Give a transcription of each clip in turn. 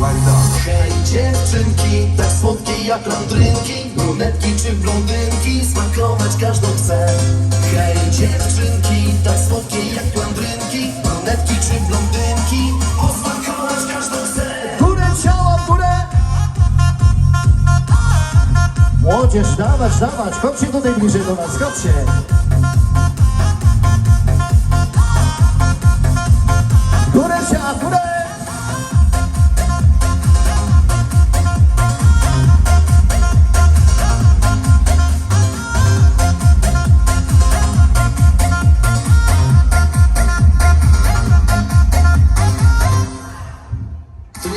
Hej dziewczynki, tak słodkie jak landrynki Brunetki czy blondynki, smakować każdą chcę. Hej dziewczynki, tak słodkie jak landrynki Brunetki czy blondynki, posmakować każdą chcę. Górę ciała, górę! Młodzież, dawać, dawać, chodźcie tutaj bliżej do nas, chodźcie.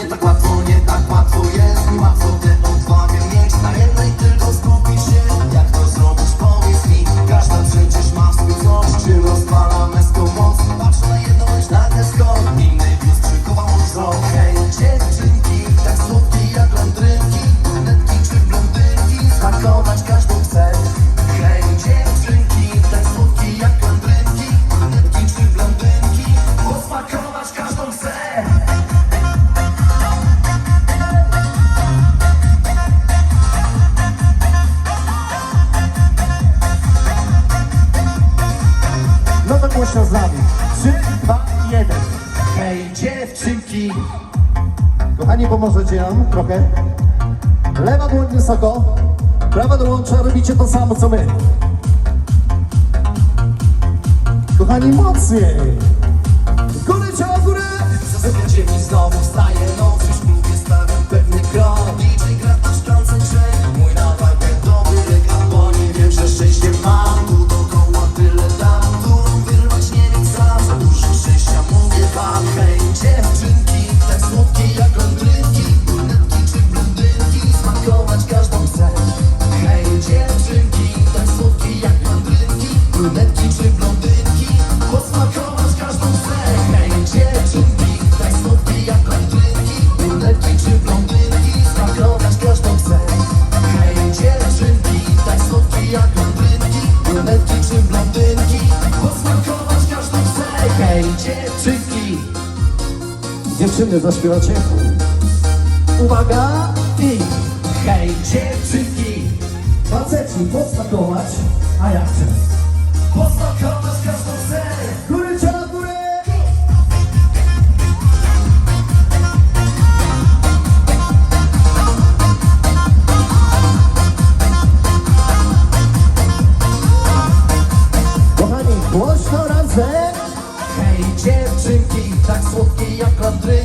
Nie tak łatwo, nie tak łatwo jest. Nie łatwo tę odwagę mieć. Na jednej tylko skupić się. Jak to zrobić, powiedz mi. Każda przecież ma swój coś Czy rozwala męską moc. Patrzę na jedną, lecz nagle skok. Innej wiózł przykuwał mój wzrok. Hej dziewczynki, tak słodkie jak landrynki Brunetki czy blondynki. Smakować każdą głośno z nami. Trzy, dwa, jeden. Hej dziewczynki, Kochani, pomożecie nam trochę? Lewa dłoń wysoko, prawa dołącza, robicie to samo co my. Kochani, mocniej! W Górę ciała, w górę! zasypiacie mi znowu wstaje noc dziewczyny zaśpiewacie? Uwaga! I hej dziewczynki! Faceci, posmakować, a ja chcę. Posmakować każdą serię. Góry czela góry! Kochani, głośno razem! Hej dziewczynki, tak słodkie jak landry.